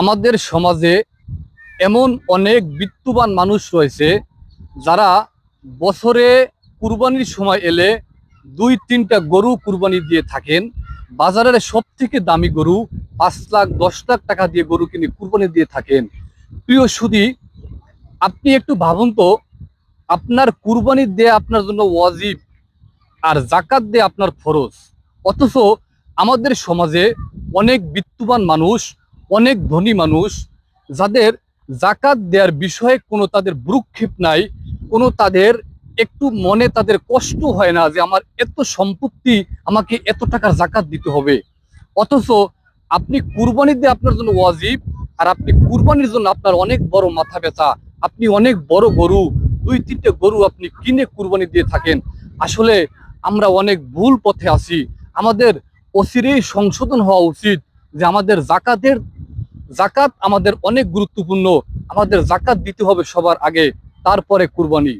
আমাদের সমাজে এমন অনেক বিত্তবান মানুষ রয়েছে যারা বছরে কুরবানির সময় এলে দুই তিনটা গরু কুরবানি দিয়ে থাকেন। বাজারের সব থেকে দামি গরু পাঁচ লাখ, দশ লাখ টাকা দিয়ে গরু কিনে কুরবানি দিয়ে থাকেন। প্রিয় সুদী আপনি একটু ভাবুন তো, আপনার কুরবানি দেয়া আপনার জন্য ওয়াজিব আর জাকাত দেয়া আপনার ফরজ। অথচ আমাদের সমাজে অনেক বিত্তবান মানুষ অনেক ধনী মানুষ যাদের জাকাত দেওয়ার বিষয়ে কোনো তাদের ভ্রুক্ষেপ নাই, কোনো তাদের একটু মনে তাদের কষ্ট হয় না যে আমার এত সম্পত্তি, আমাকে এত টাকার জাকাত দিতে হবে। অথচ আপনি কুরবানি দিয়ে আপনার জন্য ওয়াজিব আর আপনি কুরবানির জন্য আপনার অনেক বড় মাথা ব্যথা। আপনি অনেক বড় গরু, দুই, তিনটে গরু আপনি কিনে কুরবানি দিয়ে থাকেন। আসলে আমরা অনেক ভুল পথে আছি। আমাদের অচিরেই সংশোধন হওয়া উচিত যে আমাদের জাকাতের জাকাত আমাদের অনেক গুরুত্বপূর্ণ। আমাদের জাকাত দিতে হবে সবার আগে তারপরে কুরবানি।